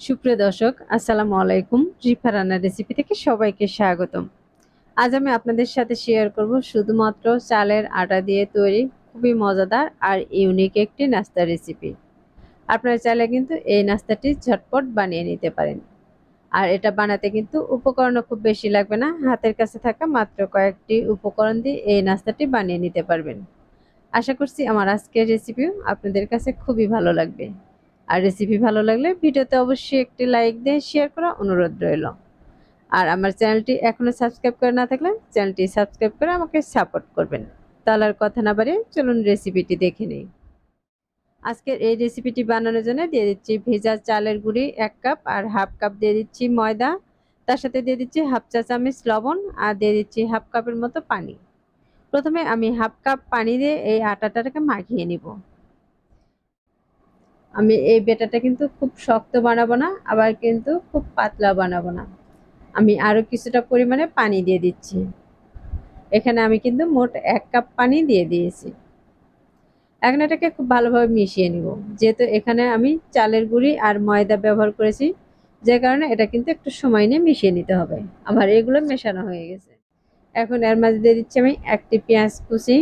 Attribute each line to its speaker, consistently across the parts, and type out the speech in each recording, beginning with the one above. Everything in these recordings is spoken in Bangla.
Speaker 1: সুপ্রিয় দর্শক, আসসালামু আলাইকুম। রিফা রান্নার রেসিপি থেকে সবাইকে স্বাগতম। আজ আমি আপনাদের সাথে শেয়ার করব শুধুমাত্র চালের আটা দিয়ে তৈরি, খুবই মজাদার আর ইউনিক একটি নাস্তার রেসিপি আপনারা চাইলে কিন্তু এই নাস্তাটি ঝটপট বানিয়ে নিতে পারেন। আর এটা বানাতে কিন্তু উপকরণও খুব বেশি লাগবে না, হাতের কাছে থাকা মাত্র কয়েকটি উপকরণ দিয়ে এই নাস্তাটি বানিয়ে নিতে পারবেন। আশা করছি আমার আজকের রেসিপিও আপনাদের কাছে খুবই ভালো লাগবে। আর রেসিপি ভালো লাগলে ভিডিওতে অবশ্যই একটি লাইক দিয়ে শেয়ার করা অনুরোধ রইল। আর আমার চ্যানেলটি এখনও সাবস্ক্রাইব করে না থাকলে চ্যানেলটি সাবস্ক্রাইব করে আমাকে সাপোর্ট করবেন। তাহলে আর কথা না বাড়িয়ে চলুন রেসিপিটি দেখে নিই। আজকের এই রেসিপিটি বানানোর জন্য দিয়ে দিচ্ছি ভেজা চালের গুঁড়ি এক কাপ আর হাফ কাপ দিয়ে দিচ্ছি ময়দা। তার সাথে দিয়ে দিচ্ছি হাফ চা চামচ লবণ আর দিয়ে দিচ্ছি হাফ কাপের মতো পানি। প্রথমে আমি হাফ কাপ পানি দিয়ে এই আটাটাকে মাখিয়ে নিব। আমি এই বেটাটা কিন্তু খুব শক্ত বানাবো না, আবার কিন্তু খুব পাতলা বানাবো না। আমি আরও কিছুটা পরিমাণে পানি দিয়ে দিচ্ছি। এখানে আমি কিন্তু মোট এক কাপ পানি দিয়ে দিয়েছি। এখন এটাকে খুব ভালোভাবে মিশিয়ে নিব। যেহেতু এখানে আমি চালের গুঁড়ি আর ময়দা ব্যবহার করেছি, যে কারণে এটা কিন্তু একটু সময় নিয়ে মিশিয়ে নিতে হবে। আমার এগুলো মেশানো হয়ে গেছে। এখন এর মাঝে দিয়ে দিচ্ছি আমি একটি পেঁয়াজ কুচি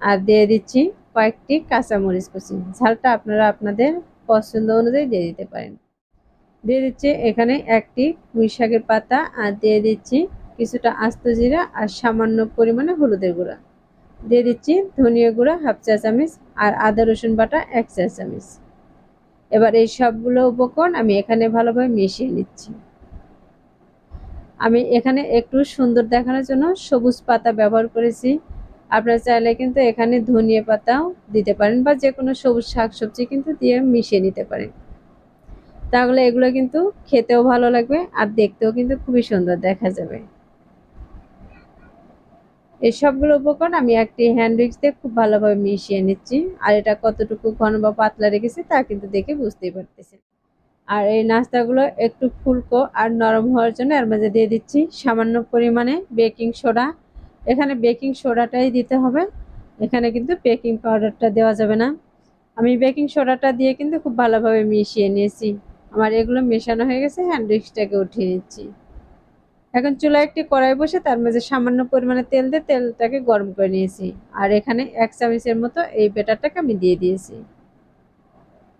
Speaker 1: আর দিয়ে দিচ্ছি কয়েকটি কাঁচামরিচ কুচি। ঝালটা আপনারা আপনাদের পছন্দ অনুযায়ী দিয়ে দিতে পারেন। দিয়ে দিচ্ছি এখানে একটি পুঁই শাকের পাতা আর দিয়ে দিচ্ছি কিছুটা আস্ত জিরা আর সামান্য পরিমাণে হলুদের গুঁড়া। দিয়ে দিচ্ছি ধনিয়া গুঁড়া হাফ চা চামচ আর আদা রসুন বাটা এক চা চামচ। এবার এই সবগুলো উপকরণ আমি এখানে ভালোভাবে মিশিয়ে নিচ্ছি। আমি এখানে একটু সুন্দর দেখানোর জন্য সবুজ পাতা ব্যবহার করেছি। আপনারা চাইলে কিন্তু এখানে ধনিয়া পাতাও দিতে পারেন বা যে কোনো সবুজ শাকসবজি কিন্তু দিয়ে মিশিয়ে নিতে পারেন। তাহলে এগুলো কিন্তু খেতেও ভালো লাগবে আর দেখতেও কিন্তু খুবই সুন্দর দেখা যাবে। এই সবগুলো উপকরণ আমি একটি হ্যান্ড দিয়ে খুব ভালোভাবে মিশিয়ে নিচ্ছি। আর এটা কতটুকু ঘন বা পাতলা রেখেছি তা কিন্তু দেখে বুঝতেই পারতেছেন। আর এই নাস্তাগুলো একটু ফুলকো আর নরম হওয়ার জন্য এর মাঝে দিয়ে দিচ্ছি সামান্য পরিমাণে বেকিং সোডা এখানে বেকিং সোডাটাই দিতে হবে। এখানে কিন্তু বেকিং পাউডারটা দেওয়া যাবে না। আমি বেকিং সোডাটা দিয়ে কিন্তু খুব ভালোভাবে মিশিয়ে নিয়েছি। আমার এগুলো মেশানো হয়ে গেছে হ্যান্ড উঠিয়ে নিচ্ছি। এখন চুলায় একটি কড়াই বসে তার মাঝে সামান্য পরিমাণে তেল দিয়ে তেলটাকে গরম করে নিয়েছি। আর এখানে এক চামচের মতো এই বেটারটাকে আমি দিয়ে দিয়েছি।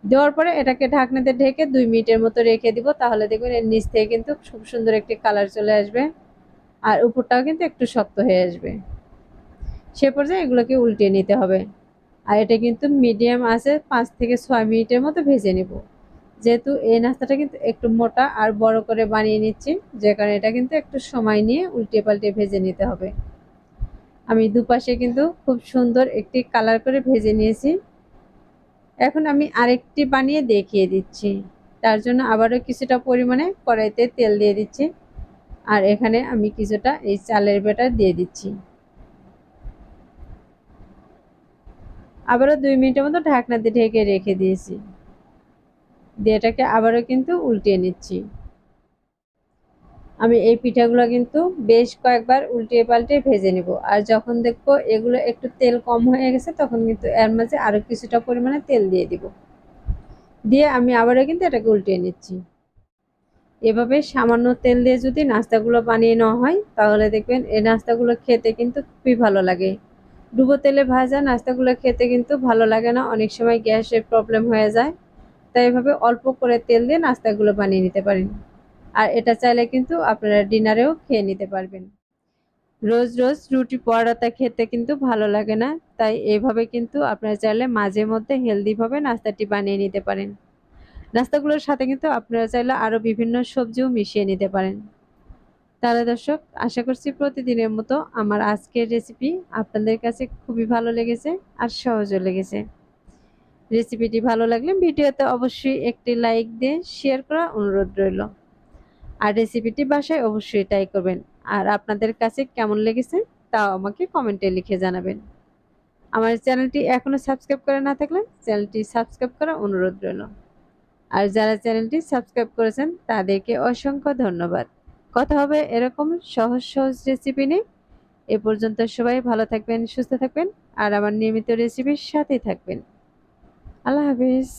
Speaker 1: দেওয়ার পরে এটাকে ঢাকনাতে ঢেকে দুই মিনিটের মতো রেখে দিব। তাহলে দেখবেন এর নিচ থেকে কিন্তু খুব সুন্দর একটি কালার চলে আসবে। আর উপরটাও কিন্তু একটু শক্ত হয়ে আসবে। সে পর্যায়ে এগুলোকে উল্টিয়ে নিতে হবে। আর এটা কিন্তু মিডিয়াম আছে, পাঁচ থেকে ছয় মিনিটের মতো ভেজে নেব। যেহেতু এই নাস্তাটা কিন্তু একটু মোটা আর বড় করে বানিয়ে নিচ্ছি, যে কারণে এটা কিন্তু একটু সময় নিয়ে উল্টে পাল্টে ভেজে নিতে হবে। আমি দুপাশে কিন্তু খুব সুন্দর একটি কালার করে ভেজে নিয়েছি। এখন আমি আরেকটি বানিয়ে দেখিয়ে দিচ্ছি। তার জন্য আবারও কিছুটা পরিমাণে কড়াইতে তেল দিয়ে দিচ্ছি। আর এখানে আমি কিছুটা এই চালের বেটার দিয়ে দিচ্ছি। আবারও দুই মিনিটের মতো ঢাকনাতে ঢেকে রেখে দিয়েছি। দিয়ে এটাকে আবারও কিন্তু উল্টিয়ে নিচ্ছি। আমি এই পিঠাগুলো কিন্তু বেশ কয়েকবার উল্টিয়ে পাল্টে ভেজে নিব। আর যখন দেখব এগুলো একটু তেল কম হয়ে গেছে, তখন কিন্তু এর মাঝে আরও কিছুটা পরিমাণে তেল দিয়ে দিব। দিয়ে আমি আবারও কিন্তু এটাকে উল্টিয়ে নিচ্ছি। এভাবে সামান্য তেল দিয়ে যদি নাস্তাগুলো বানিয়ে নেওয়া হয়, তাহলে দেখবেন এই নাস্তাগুলো খেতে কিন্তু খুবই ভালো লাগে। ডুবো তেলে ভাজা নাস্তাগুলো খেতে কিন্তু ভালো লাগে না, অনেক সময় গ্যাসের প্রবলেম হয়ে যায়। তাই এভাবে অল্প করে তেল দিয়ে নাস্তাগুলো বানিয়ে নিতে পারেন। আর এটা চাইলে কিন্তু আপনারা ডিনারেও খেয়ে নিতে পারবেন। রোজ রোজ রুটি পরোটা খেতে কিন্তু ভালো লাগে না, তাই এভাবে কিন্তু আপনারা চাইলে মাঝে মধ্যে হেলদিভাবে নাস্তাটি বানিয়ে নিতে পারেন। নাস্তাগুলোর সাথে কিন্তু আপনারা চাইলে আরও বিভিন্ন সবজিও মিশিয়ে নিতে পারেন। তাহলে দর্শক, আশা করছি প্রতিদিনের মতো আমার আজকের রেসিপি আপনাদের কাছে খুবই ভালো লেগেছে আর সহজও লেগেছে। রেসিপিটি ভালো লাগলে ভিডিওতে অবশ্যই একটি লাইক দিয়ে শেয়ার করা অনুরোধ রইল। আর রেসিপিটি বাসায় অবশ্যই ট্রাই করবেন। আর আপনাদের কাছে কেমন লেগেছে তাও আমাকে কমেন্টে লিখে জানাবেন। আমার চ্যানেলটি এখনও সাবস্ক্রাইব করে না থাকলে চ্যানেলটি সাবস্ক্রাইব করা অনুরোধ রইল। আর যারা চ্যানেলটি সাবস্ক্রাইব করেছেন, তাদেরকে অসংখ্য ধন্যবাদ। কথা হবে এরকম সহজ সহজ রেসিপি নিয়ে। এ পর্যন্ত সবাই ভালো থাকবেন, সুস্থ থাকবেন, আর আমার নিয়মিত রেসিপির সাথেই থাকবেন। আল্লাহ হাফিজ।